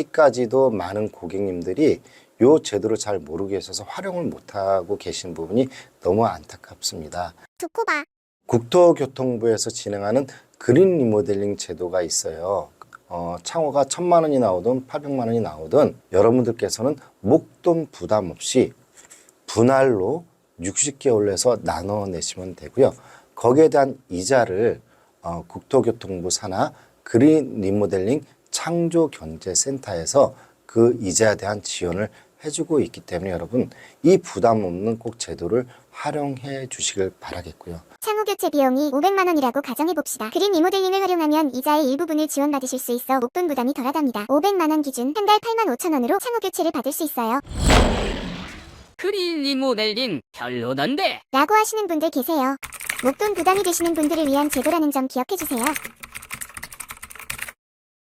아직까지도 많은 고객님들이 요 제도를 잘 모르고 계셔서 활용을 못하고 계신 부분이 너무 안타깝습니다. 좋고 봐. 국토교통부에서 진행하는 그린 리모델링 제도가 있어요. 어, 창호가 천만 원이 나오든 800만 원이 나오든 여러분들께서는 목돈 부담 없이 분할로 60개월로 해서 나눠 내시면 되고요. 거기에 대한 이자를 어, 국토교통부 산하 그린 리모델링 창조경제센터에서 그 이자에 대한 지원을 해주고 있기 때문에 여러분 이 부담 없는 꼭 제도를 활용해 주시길 바라겠고요. 창호 교체 비용이 500만 원이라고 가정해 봅시다. 그린 리모델링을 활용하면 이자의 일부분을 지원받으실 수 있어 목돈 부담이 덜하답니다. 500만 원 기준 한 달 8만 5천 원으로 창호 교체를 받을 수 있어요. 그린 리모델링 별로던데. 라고 하시는 분들 계세요. 목돈 부담이 되시는 분들을 위한 제도라는 점 기억해 주세요.